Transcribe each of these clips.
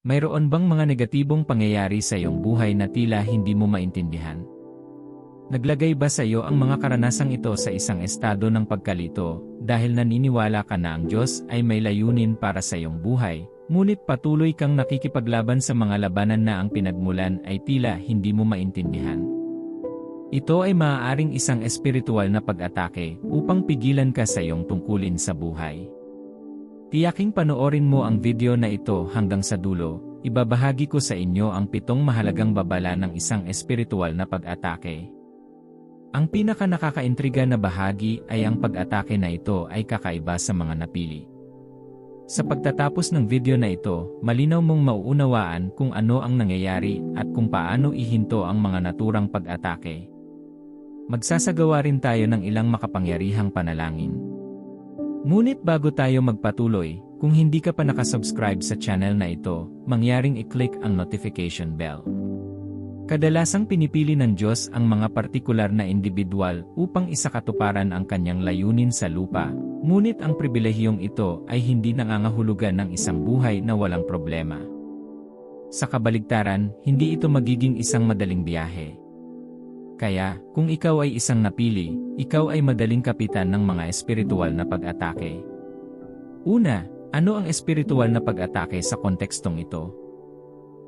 Mayroon bang mga negatibong pangyayari sa iyong buhay na tila hindi mo maintindihan? Naglagay ba sa iyo ang mga karanasang ito sa isang estado ng pagkalito dahil naniniwala ka na ang Diyos ay may layunin para sa iyong buhay, ngunit patuloy kang nakikipaglaban sa mga labanan na ang pinagmulan ay tila hindi mo maintindihan? Ito ay maaaring isang espiritual na pag-atake upang pigilan ka sa iyong tungkulin sa buhay. Tiyaking panoorin mo ang video na ito hanggang sa dulo, ibabahagi ko sa inyo ang pitong mahalagang babala ng isang espiritual na pag-atake. Ang pinaka nakakaintriga na bahagi ay ang pag-atake na ito ay kakaiba sa mga napili. Sa pagtatapos ng video na ito, malinaw mong mauunawaan kung ano ang nangyayari at kung paano ihinto ang mga naturang pag-atake. Magsasagawa rin tayo ng ilang makapangyarihang panalangin. Ngunit bago tayo magpatuloy, kung hindi ka pa nakasubscribe sa channel na ito, mangyaring i-click ang notification bell. Kadalasang pinipili ng Diyos ang mga partikular na individual upang isakatuparan ang kanyang layunin sa lupa, ngunit ang pribilehiyong ito ay hindi nangangahulugan ng isang buhay na walang problema. Sa kabaligtaran, hindi ito magiging isang madaling biyahe. Kaya, kung ikaw ay isang napili, ikaw ay madaling kapitan ng mga espiritual na pag-atake. Una, ano ang espiritual na pag-atake sa kontekstong ito?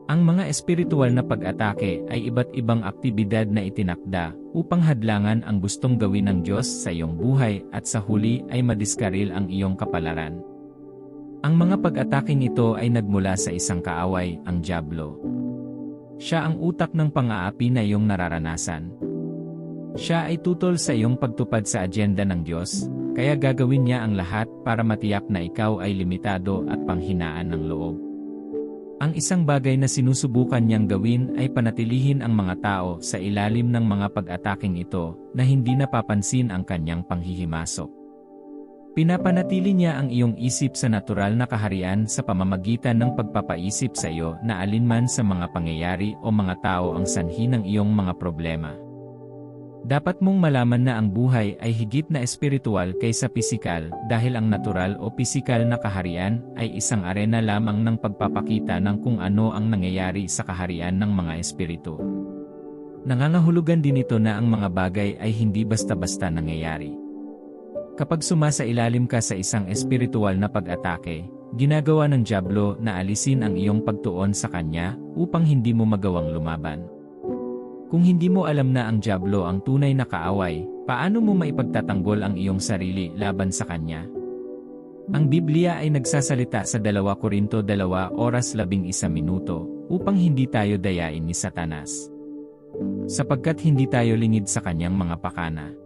Ang mga espiritual na pag-atake ay iba't ibang aktibidad na itinakda upang hadlangan ang gustong gawin ng Diyos sa iyong buhay at sa huli ay madiskaril ang iyong kapalaran. Ang mga pag-ataking ito ay nagmula sa isang kaaway, ang Diablo. Siya ang utak ng pang-aapi na iyong nararanasan. Siya ay tutol sa iyong pagtupad sa agenda ng Diyos, kaya gagawin niya ang lahat para matiyak na ikaw ay limitado at panghinaan ng loob. Ang isang bagay na sinusubukan niyang gawin ay panatilihin ang mga tao sa ilalim ng mga pag-ataking ito na hindi napapansin ang kanyang panghihimasok. Pinapanatili niya ang iyong isip sa natural na kaharian sa pamamagitan ng pagpapaisip sa iyo na alinman sa mga pangyayari o mga tao ang sanhi ng iyong mga problema. Dapat mong malaman na ang buhay ay higit na espiritual kaysa pisikal dahil ang natural o pisikal na kaharian ay isang arena lamang ng pagpapakita ng kung ano ang nangyayari sa kaharian ng mga espiritu. Nangangahulugan din ito na ang mga bagay ay hindi basta-basta nangyayari. Kapag sumasa ilalim ka sa isang espiritual na pag-atake, ginagawa ng Diablo na alisin ang iyong pagtuon sa kanya upang hindi mo magawang lumaban. Kung hindi mo alam na ang Diablo ang tunay na kaaway, paano mo maipagtatanggol ang iyong sarili laban sa kanya? Ang Biblia ay nagsasalita sa 2 Korinto 2 oras 11 minuto upang hindi tayo dayain ni Satanas. Sapagkat hindi tayo lingid sa kanyang mga pakana.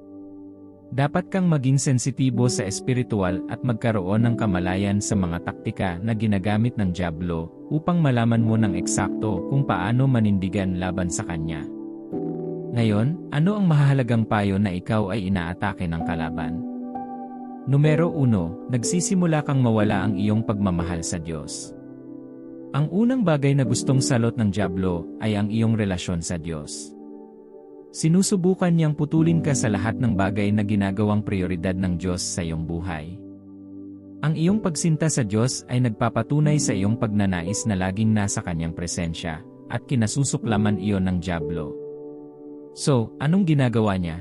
Dapat kang maging sensitibo sa espiritual at magkaroon ng kamalayan sa mga taktika na ginagamit ng Diablo upang malaman mo ng eksakto kung paano manindigan laban sa kanya. Ngayon, ano ang mahahalagang payo na ikaw ay inaatake ng kalaban? Numero 1, nagsisimula kang mawala ang iyong pagmamahal sa Diyos. Ang unang bagay na gustong salot ng Diablo ay ang iyong relasyon sa Diyos. Sinusubukan niyang putulin ka sa lahat ng bagay na ginagawang prioridad ng Diyos sa iyong buhay. Ang iyong pagsinta sa Diyos ay nagpapatunay sa iyong pagnanais na laging nasa kanyang presensya, at kinasusuklaman iyon ng Diablo. So, anong ginagawa niya?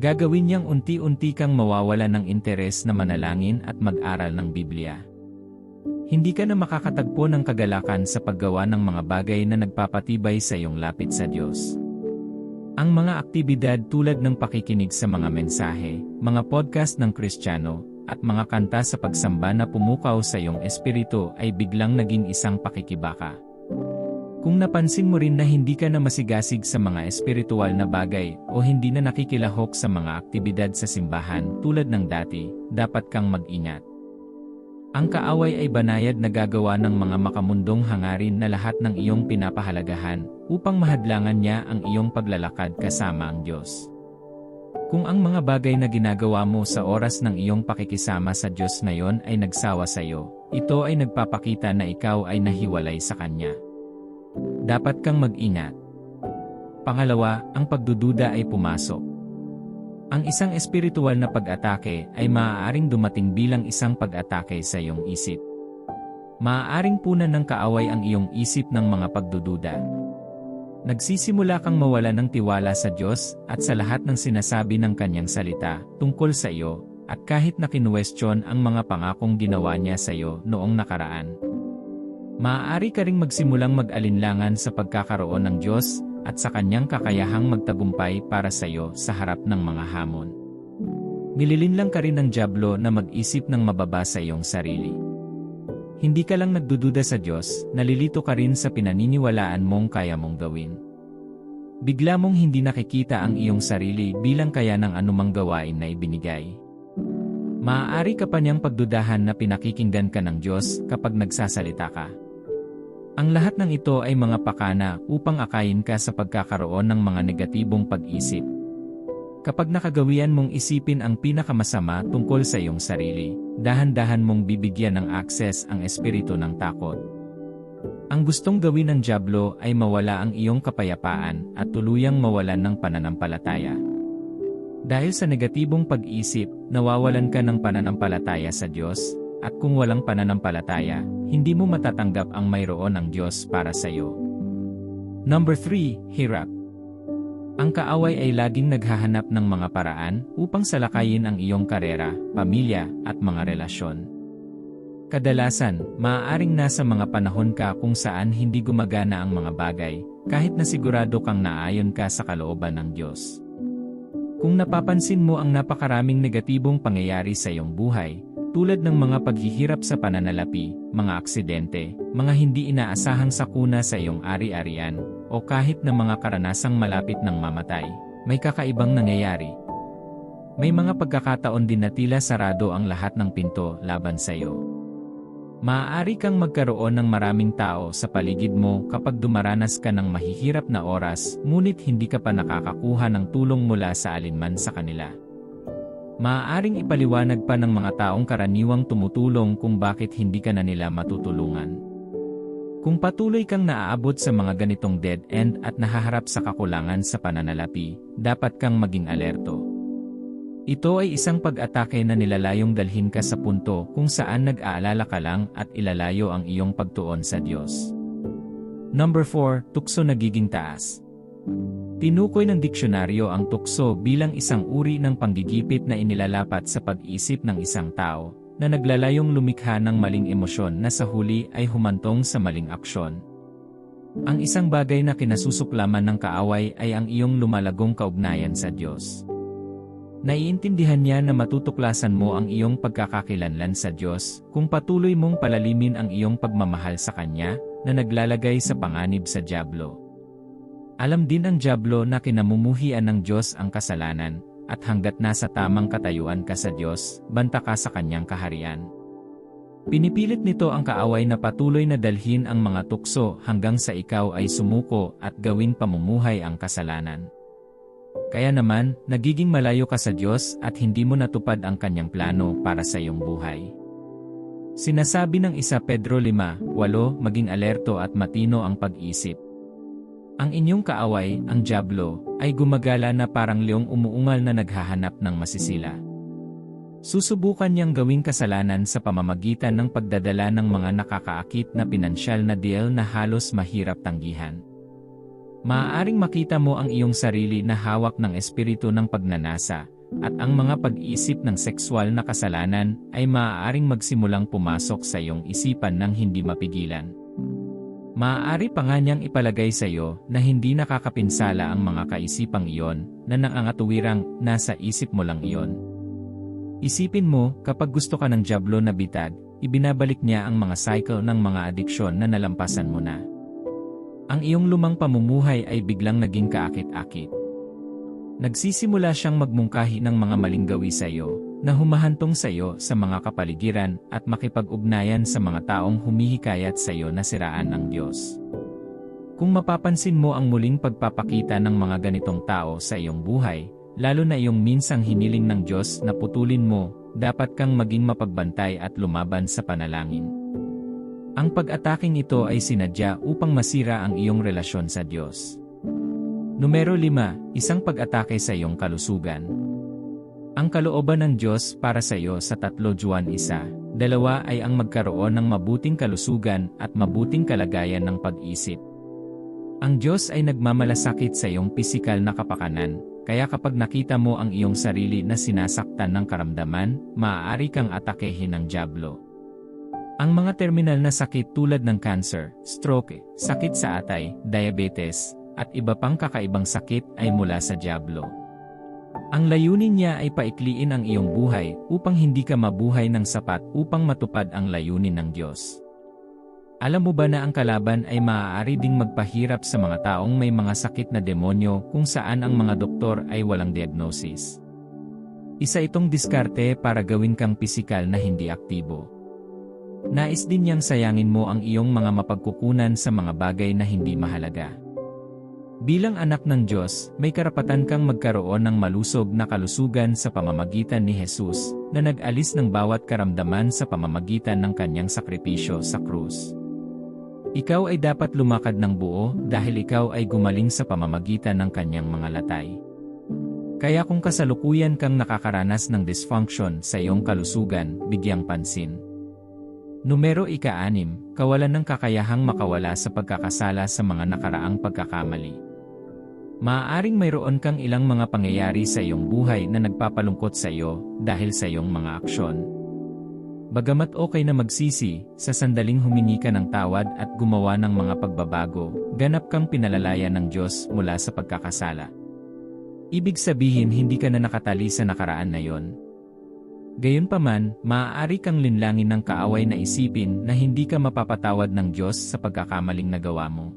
Gagawin niyang unti-unti kang mawawala ng interes na manalangin at mag-aral ng Biblia. Hindi ka na makakatagpo ng kagalakan sa paggawa ng mga bagay na nagpapatibay sa iyong lapit sa Diyos. Ang mga aktibidad tulad ng pakikinig sa mga mensahe, mga podcast ng Kristiyano, at mga kanta sa pagsamba na pumukaw sa iyong espiritu ay biglang naging isang pakikibaka. Kung napansin mo rin na hindi ka na masigasig sa mga espiritual na bagay o hindi na nakikilahok sa mga aktibidad sa simbahan tulad ng dati, dapat kang mag-ingat. Ang kaaway ay banayad na gagawa ng mga makamundong hangarin na lahat ng iyong pinapahalagahan upang mahadlangan niya ang iyong paglalakad kasama ang Diyos. Kung ang mga bagay na ginagawa mo sa oras ng iyong pakikisama sa Diyos na yon ay nagsawa sa iyo, ito ay nagpapakita na ikaw ay nahiwalay sa Kanya. Dapat kang mag-ingat. Pangalawa, ang pagdududa ay pumasok. Ang isang espiritual na pag-atake ay maaaring dumating bilang isang pag-atake sa iyong isip. Maaaring punan ng kaaway ang iyong isip ng mga pagdududa. Nagsisimula kang mawala ng tiwala sa Diyos at sa lahat ng sinasabi ng kanyang salita tungkol sa iyo, at kahit na kinuwestiyon ang mga pangakong ginawa niya sa iyo noong nakaraan. Maaari ka ring magsimulang mag-alinlangan sa pagkakaroon ng Diyos at sa kanyang kakayahang magtagumpay para sa iyo sa harap ng mga hamon. Nililinlang ka rin ng Diablo na mag-isip ng mababa sa iyong sarili. Hindi ka lang nagdududa sa Diyos, nalilito ka rin sa pinaniniwalaan mong kaya mong gawin. Bigla mong hindi nakikita ang iyong sarili bilang kaya ng anumang gawain na ibinigay. Maaari ka pa niyang pagdudahan na pinakikinggan ka ng Diyos kapag nagsasalita ka. Ang lahat ng ito ay mga pakana upang akayin ka sa pagkakaroon ng mga negatibong pag-isip. Kapag nakagawian mong isipin ang pinakamasama tungkol sa iyong sarili, dahan-dahan mong bibigyan ng akses ang espiritu ng takot. Ang gustong gawin ng Diablo ay mawala ang iyong kapayapaan at tuluyang mawalan ng pananampalataya. Dahil sa negatibong pag-isip, nawawalan ka ng pananampalataya sa Diyos, at kung walang pananampalataya, hindi mo matatanggap ang mayroon ng Diyos para sa iyo. Number 3, Hirap ang kaaway ay laging naghahanap ng mga paraan upang salakayin ang iyong karera, pamilya, at mga relasyon. Kadalasan, maaaring nasa mga panahon ka kung saan hindi gumagana ang mga bagay, kahit na sigurado kang naayon ka sa kalooban ng Diyos. Kung napapansin mo ang napakaraming negatibong pangyayari sa iyong buhay, tulad ng mga paghihirap sa pananalapi, mga aksidente, mga hindi inaasahang sakuna sa iyong ari-arian, o kahit na mga karanasang malapit ng mamatay, may kakaibang nangyayari. May mga pagkakataon din na tila sarado ang lahat ng pinto laban sa iyo. Maaari kang magkaroon ng maraming tao sa paligid mo kapag dumaranas ka ng mahihirap na oras ngunit hindi ka pa nakakakuha ng tulong mula sa alinman sa kanila. Maaaring ipaliwanag pa ng mga taong karaniwang tumutulong kung bakit hindi ka na nila matutulungan. Kung patuloy kang naaabot sa mga ganitong dead end at nahaharap sa kakulangan sa pananalapi, dapat kang maging alerto. Ito ay isang pag-atake na nilalayong dalhin ka sa punto kung saan nag-aalala ka lang at ilalayo ang iyong pagtuon sa Diyos. Number 4, tukso nagiging taas. Tinukoy ng diksyonaryo ang tukso bilang isang uri ng panggigipit na inilalapat sa pag-isip ng isang tao, na naglalayong lumikha ng maling emosyon na sa huli ay humantong sa maling aksyon. Ang isang bagay na kinasusuklaman ng kaaway ay ang iyong lumalagong kaugnayan sa Diyos. Naiintindihan niya na matutuklasan mo ang iyong pagkakakilanlan sa Diyos kung patuloy mong palalimin ang iyong pagmamahal sa Kanya na naglalagay sa panganib sa Diablo. Alam din ang Diablo na kinamumuhian ng Diyos ang kasalanan, at hanggat nasa tamang katayuan ka sa Diyos, banta ka sa kanyang kaharian. Pinipilit nito ang kaaway na patuloy na dalhin ang mga tukso hanggang sa ikaw ay sumuko at gawin pamumuhay ang kasalanan. Kaya naman, nagiging malayo ka sa Diyos at hindi mo natupad ang kanyang plano para sa iyong buhay. Sinasabi ng isa Pedro 5, 8, maging alerto at matino ang pag-isip. Ang inyong kaaway, ang Diablo, ay gumagala na parang leong umuungal na naghahanap ng masisila. Susubukan niyang gawing kasalanan sa pamamagitan ng pagdadala ng mga nakakaakit na pinansyal na deal na halos mahirap tanggihan. Maaaring makita mo ang iyong sarili na hawak ng espiritu ng pagnanasa, at ang mga pag-isip ng sexual na kasalanan ay maaaring magsimulang pumasok sa iyong isipan ng hindi mapigilan. Maaari pa nga niyang ipalagay sa iyo na hindi nakakapinsala ang mga kaisipang iyon na nangangatuwirang nasa isip mo lang iyon. Isipin mo, kapag gusto ka ng jablo na bitag, ibinabalik niya ang mga cycle ng mga adiksyon na nalampasan mo na. Ang iyong lumang pamumuhay ay biglang naging kaakit-akit. Nagsisimula siyang magmungkahi ng mga maling gawi sa iyo, na humahantong sa iyo sa mga kapaligiran at makipag-ugnayan sa mga taong humihikayat sa iyo na siraan ng Diyos. Kung mapapansin mo ang muling pagpapakita ng mga ganitong tao sa iyong buhay, lalo na iyong minsang hiniling ng Diyos na putulin mo, dapat kang maging mapagbantay at lumaban sa panalangin. Ang pag-ataking ito ay sinadya upang masira ang iyong relasyon sa Diyos. Numero 5, isang pag-atake sa iyong kalusugan. Ang kalooban ng Diyos para sa iyo sa 3 Juan 1, dalawa ay ang magkaroon ng mabuting kalusugan at mabuting kalagayan ng pag-isip. Ang Diyos ay nagmamalasakit sa iyong pisikal na kapakanan, kaya kapag nakita mo ang iyong sarili na sinasaktan ng karamdaman, maaari kang atakehin ng Diablo. Ang mga terminal na sakit tulad ng cancer, stroke, sakit sa atay, diabetes, at iba pang kakaibang sakit ay mula sa Diablo. Ang layunin niya ay paikliin ang iyong buhay upang hindi ka mabuhay ng sapat upang matupad ang layunin ng Diyos. Alam mo ba na ang kalaban ay maaari ding magpahirap sa mga taong may mga sakit na demonyo kung saan ang mga doktor ay walang diagnosis? Isa itong diskarte para gawin kang pisikal na hindi aktibo. Nais din niyang sayangin mo ang iyong mga mapagkukunan sa mga bagay na hindi mahalaga. Bilang anak ng Diyos, may karapatan kang magkaroon ng malusog na kalusugan sa pamamagitan ni Jesus, na nag-alis ng bawat karamdaman sa pamamagitan ng kanyang sakripisyo sa krus. Ikaw ay dapat lumakad ng buo dahil ikaw ay gumaling sa pamamagitan ng kanyang mga latay. Kaya kung kasalukuyan kang nakakaranas ng dysfunction sa iyong kalusugan, bigyang pansin. Numero ika-anim, kawalan ng kakayahang makawala sa pagkakasala sa mga nakaraang pagkakamali. Maaaring mayroon kang ilang mga pangyayari sa iyong buhay na nagpapalungkot sa iyo dahil sa iyong mga aksyon. Bagamat okay na magsisi, sa sandaling humingi ka ng tawad at gumawa ng mga pagbabago, ganap kang pinalalaya ng Diyos mula sa pagkakasala. Ibig sabihin hindi ka na nakatali sa nakaraan na yon, Gayunpaman, maaari kang linlangin ng kaaway na isipin na hindi ka mapapatawad ng Diyos sa pagkakamaling nagawa mo.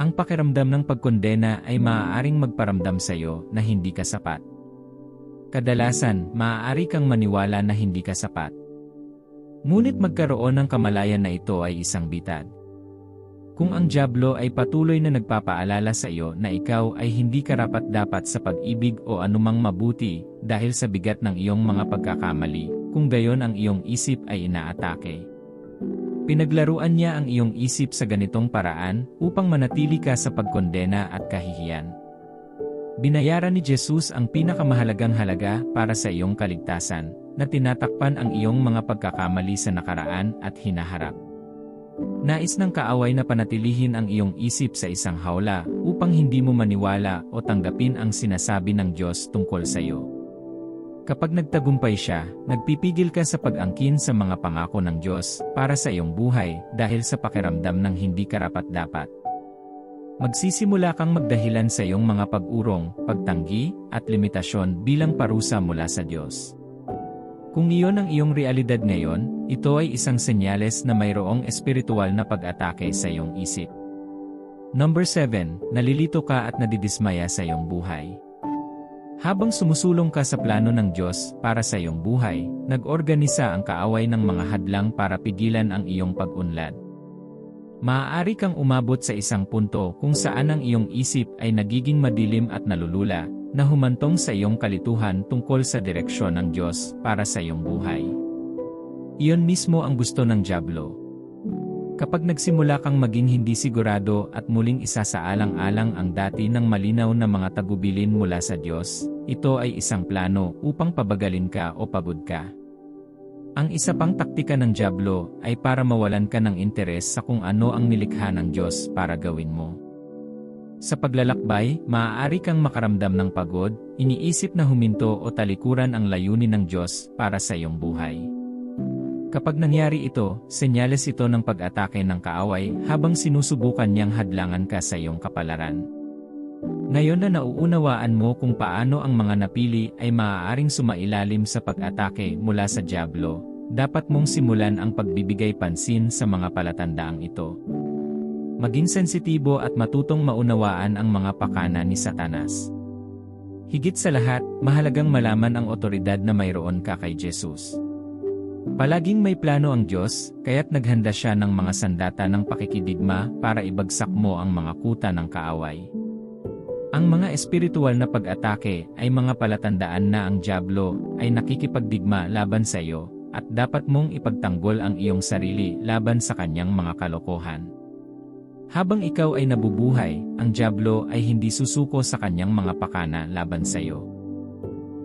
Ang pakiramdam ng pagkondena ay maaaring magparamdam sa iyo na hindi ka sapat. Kadalasan, maaari kang maniwala na hindi ka sapat. Ngunit magkaroon ng kamalayan na ito ay isang bitad. Kung ang Diablo ay patuloy na nagpapaalala sa iyo na ikaw ay hindi karapat-dapat sa pag-ibig o anumang mabuti dahil sa bigat ng iyong mga pagkakamali, kung gayon ang iyong isip ay inaatake. Pinaglaruan niya ang iyong isip sa ganitong paraan upang manatili ka sa pagkondena at kahihiyan. Binayaran ni Jesus ang pinakamahalagang halaga para sa iyong kaligtasan, na tinatakpan ang iyong mga pagkakamali sa nakaraan at hinaharap. Nais ng kaaway na panatilihin ang iyong isip sa isang hawla upang hindi mo maniwala o tanggapin ang sinasabi ng Diyos tungkol sa iyo. Kapag nagtagumpay siya, nagpipigil ka sa pag-angkin sa mga pangako ng Diyos para sa iyong buhay dahil sa pakiramdam ng hindi karapat-dapat. Magsisimula kang magdahilan sa iyong mga pag-urong, pagtanggi, at limitasyon bilang parusa mula sa Diyos. Kung iyon ang iyong realidad ngayon, ito ay isang senyales na mayroong espiritual na pag-atake sa iyong isip. Number 7, nalilito ka at nadidismaya sa iyong buhay. Habang sumusulong ka sa plano ng Diyos para sa iyong buhay, nag-organisa ang kaaway ng mga hadlang para pigilan ang iyong pag-unlad. Maaari kang umabot sa isang punto kung saan ang iyong isip ay nagiging madilim at nalulula, na humantong sa iyong kalituhan tungkol sa direksyon ng Diyos para sa iyong buhay. Iyon mismo ang gusto ng Diablo. Kapag nagsimula kang maging hindi sigurado at muling isasaalang-alang ang dati ng malinaw na mga tagubilin mula sa Diyos, ito ay isang plano upang pabagalin ka o pagod ka. Ang isa pang taktika ng Diablo ay para mawalan ka ng interes sa kung ano ang nilikha ng Diyos para gawin mo. Sa paglalakbay, maaari kang makaramdam ng pagod, iniisip na huminto o talikuran ang layunin ng Diyos para sa iyong buhay. Kapag nangyari ito, senyales ito ng pag-atake ng kaaway habang sinusubukan niyang hadlangan ka sa iyong kapalaran. Ngayon na nauunawaan mo kung paano ang mga napili ay maaaring sumailalim sa pag-atake mula sa Diablo, dapat mong simulan ang pagbibigay pansin sa mga palatandaang ito. Maging sensitibo at matutong maunawaan ang mga pakana ni Satanas. Higit sa lahat, mahalagang malaman ang otoridad na mayroon ka kay Jesus. Palaging may plano ang Diyos, kaya't naghanda siya ng mga sandata ng pakikidigma para ibagsak mo ang mga kuta ng kaaway. Ang mga espiritual na pag-atake ay mga palatandaan na ang Diablo ay nakikipagdigma laban sa iyo, at dapat mong ipagtanggol ang iyong sarili laban sa kanyang mga kalokohan. Habang ikaw ay nabubuhay, ang Diablo ay hindi susuko sa kanyang mga pakana laban sa iyo.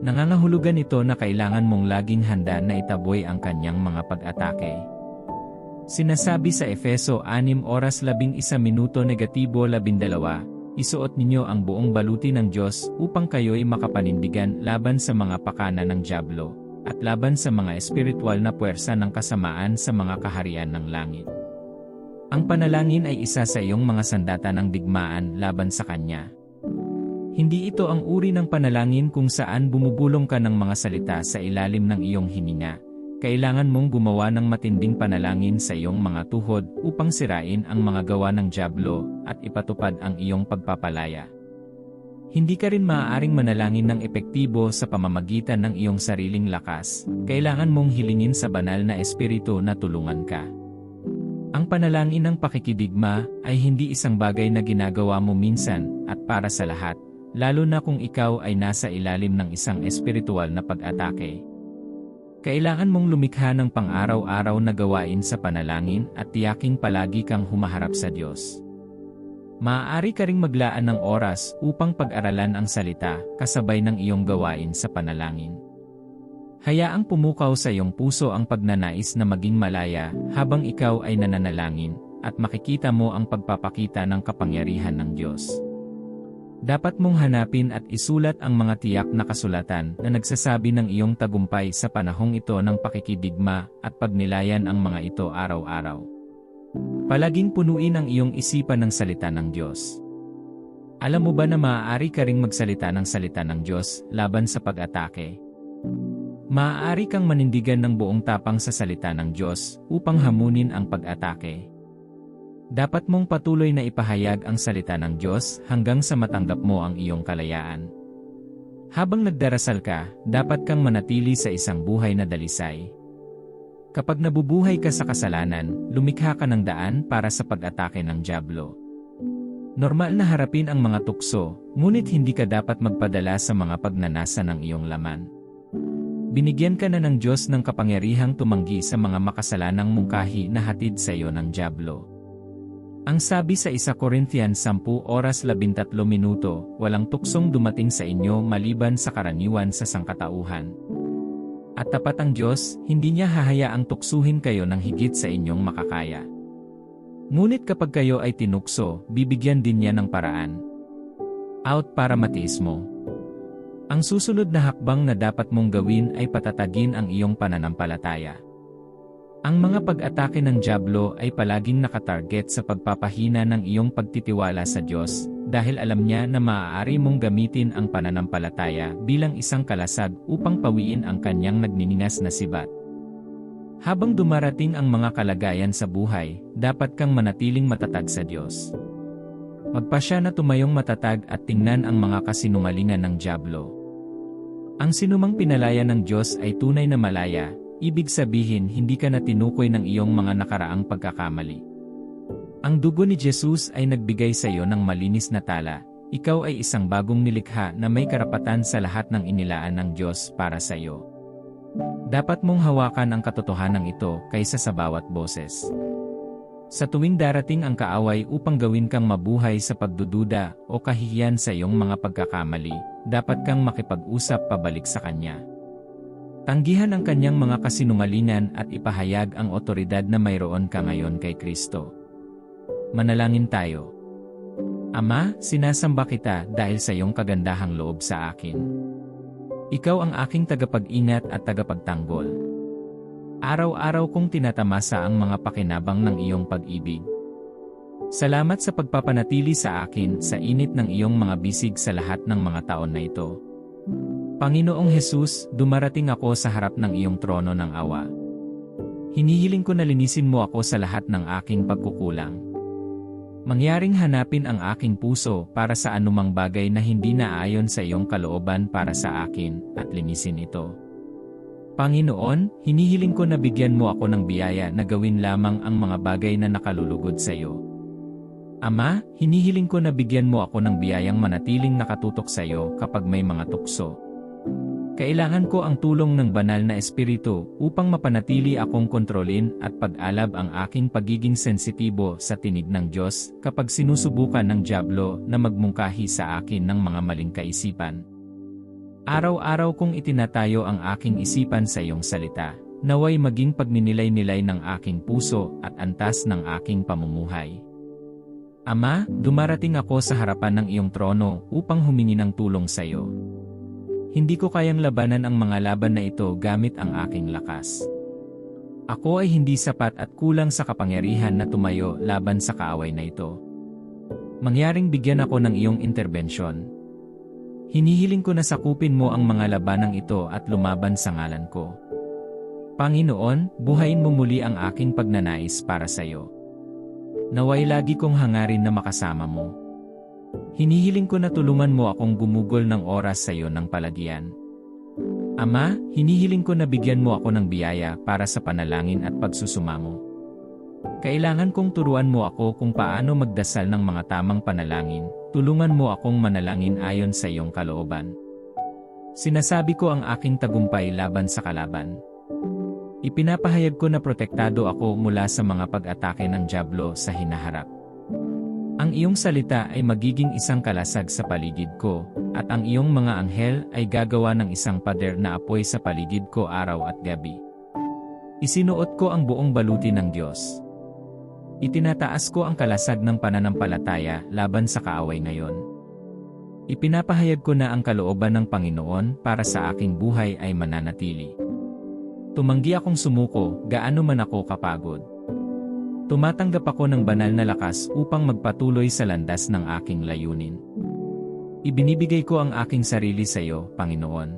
Nangangahulugan ito na kailangan mong laging handa na itaboy ang kanyang mga pag-atake. Sinasabi sa Efeso 6 oras 11 minuto negatibo 12, isuot ninyo ang buong baluti ng Diyos upang kayo'y makapanindigan laban sa mga pakana ng Diablo, at laban sa mga espiritual na puwersa ng kasamaan sa mga kaharian ng langit. Ang panalangin ay isa sa iyong mga sandata ng digmaan laban sa Kanya. Hindi ito ang uri ng panalangin kung saan bumubulong ka ng mga salita sa ilalim ng iyong hininga. Kailangan mong gumawa ng matinding panalangin sa iyong mga tuhod upang sirain ang mga gawa ng Diablo at ipatupad ang iyong pagpapalaya. Hindi ka rin maaaring manalangin ng epektibo sa pamamagitan ng iyong sariling lakas. Kailangan mong hilingin sa banal na espiritu na tulungan ka. Ang panalangin ng pakikidigma ay hindi isang bagay na ginagawa mo minsan at para sa lahat, lalo na kung ikaw ay nasa ilalim ng isang espiritual na pag-atake. Kailangan mong lumikha ng pang-araw-araw na gawain sa panalangin at tiyaking palagi kang humaharap sa Diyos. Maaari ka ring maglaan ng oras upang pag-aralan ang salita kasabay ng iyong gawain sa panalangin. Hayaang pumukaw sa iyong puso ang pagnanais na maging malaya habang ikaw ay nananalangin at makikita mo ang pagpapakita ng kapangyarihan ng Diyos. Dapat mong hanapin at isulat ang mga tiyak na kasulatan na nagsasabi ng iyong tagumpay sa panahong ito ng pakikidigma at pagnilayan ang mga ito araw-araw. Palaging punuin ang iyong isipan ng salita ng Diyos. Alam mo ba na maaari ka ring magsalita ng salita ng Diyos laban sa pag-atake? Maaari kang manindigan ng buong tapang sa salita ng Diyos upang hamunin ang pag-atake. Dapat mong patuloy na ipahayag ang salita ng Diyos hanggang sa matanggap mo ang iyong kalayaan. Habang nagdarasal ka, dapat kang manatili sa isang buhay na dalisay. Kapag nabubuhay ka sa kasalanan, lumikha ka ng daan para sa pag-atake ng Diablo. Normal na harapin ang mga tukso, ngunit hindi ka dapat magpadala sa mga pagnanasa ng iyong laman. Binigyan ka na ng Diyos ng kapangyarihang tumanggi sa mga makasalanang mungkahi na hatid sa iyo ng Diablo. Ang sabi sa 1 Corinthians 10 oras 13 minuto, walang tuksong dumating sa inyo maliban sa karaniwan sa sangkatauhan. At tapat ang Diyos, hindi niya hahayaang tuksuhin kayo ng higit sa inyong makakaya. Ngunit kapag kayo ay tinukso, bibigyan din niya ng paraan. Out para matiis mo. Ang susunod na hakbang na dapat mong gawin ay patatagin ang iyong pananampalataya. Ang mga pag-atake ng Diablo ay palaging nakatarget sa pagpapahina ng iyong pagtitiwala sa Diyos, dahil alam niya na maaari mong gamitin ang pananampalataya bilang isang kalasag upang pawiin ang kanyang nagniningas na sibat. Habang dumarating ang mga kalagayan sa buhay, dapat kang manatiling matatag sa Diyos. Magpasya na tumayong matatag at tingnan ang mga kasinungalingan ng Diablo. Ang sinumang pinalaya ng Diyos ay tunay na malaya, Ibig sabihin hindi ka na tinukoy ng iyong mga nakaraang pagkakamali. Ang dugo ni Jesus ay nagbigay sa iyo ng malinis na tala, ikaw ay isang bagong nilikha na may karapatan sa lahat ng inilaan ng Diyos para sa iyo. Dapat mong hawakan ang katotohanan ito kaysa sa bawat boses. Sa tuwing darating ang kaaway upang gawin kang mabuhay sa pagdududa o kahihiyan sa iyong mga pagkakamali, dapat kang makipag-usap pabalik sa Kanya. Tanggihan ang kanyang mga kasinungalingan at ipahayag ang otoridad na mayroon ka ngayon kay Kristo. Manalangin tayo. Ama, sinasamba kita dahil sa iyong kagandahang loob sa akin. Ikaw ang aking tagapag-ingat at tagapagtanggol. Araw-araw kong tinatamasa ang mga pakinabang ng iyong pag-ibig. Salamat sa pagpapanatili sa akin sa init ng iyong mga bisig sa lahat ng mga taon na ito. Panginoong Hesus, dumarating ako sa harap ng iyong trono ng awa. Hinihiling ko na linisin mo ako sa lahat ng aking pagkukulang. Mangyaring hanapin ang aking puso para sa anumang bagay na hindi naayon sa iyong kalooban para sa akin, at linisin ito. Panginoon, hinihiling ko na bigyan mo ako ng biyaya na gawin lamang ang mga bagay na nakalulugod sa iyo. Ama, hinihiling ko na bigyan mo ako ng biyayang manatiling nakatutok sa iyo kapag may mga tukso. Kailangan ko ang tulong ng banal na espiritu upang mapanatili akong kontrolin at pag-alab ang aking pagiging sensitibo sa tinig ng Diyos kapag sinusubukan ng Diablo na magmungkahi sa akin ng mga maling kaisipan. Araw-araw kong itinatayo ang aking isipan sa iyong salita, naway maging pagninilay-nilay ng aking puso at antas ng aking pamumuhay. Ama, dumarating ako sa harapan ng iyong trono upang humingi ng tulong sa iyo. Hindi ko kayang labanan ang mga laban na ito gamit ang aking lakas. Ako ay hindi sapat at kulang sa kapangyarihan na tumayo laban sa kaaway na ito. Mangyaring bigyan ako ng iyong interbensyon. Hinihiling ko na sakupin mo ang mga labanang ito at lumaban sa ngalan ko. Panginoon, buhayin mo muli ang aking pagnanais para sa iyo. Naway lagi kong hangarin na makasama mo. Hinihiling ko na tulungan mo akong gumugol ng oras sa iyo ng palagyan. Ama, hinihiling ko na bigyan mo ako ng biyaya para sa panalangin at pagsusumamo. Kailangan kong turuan mo ako kung paano magdasal ng mga tamang panalangin, tulungan mo akong manalangin ayon sa iyong kalooban. Sinasabi ko ang aking tagumpay laban sa kalaban. Ipinapahayag ko na protektado ako mula sa mga pag-atake ng Diablo sa hinaharap. Ang iyong salita ay magiging isang kalasag sa paligid ko, at ang iyong mga anghel ay gagawa ng isang pader na apoy sa paligid ko araw at gabi. Isinuot ko ang buong baluti ng Diyos. Itinataas ko ang kalasag ng pananampalataya laban sa kaaway ngayon. Ipinapahayag ko na ang kalooban ng Panginoon para sa aking buhay ay mananatili. Tumanggi akong sumuko, gaano man ako kapagod. Tumatanggap ako ng banal na lakas upang magpatuloy sa landas ng aking layunin. Ibinibigay ko ang aking sarili sa iyo, Panginoon.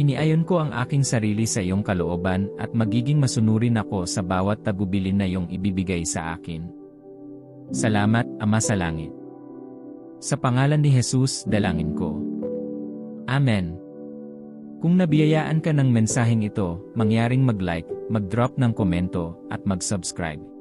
Iniayon ko ang aking sarili sa iyong kalooban at magiging masunurin ako sa bawat tagubilin na iyong ibibigay sa akin. Salamat, Ama sa Langit. Sa pangalan ni Jesus, dalangin ko. Amen. Kung nabiyayaan ka ng mensaheng ito, mangyaring mag-like, mag-drop ng komento, at mag-subscribe.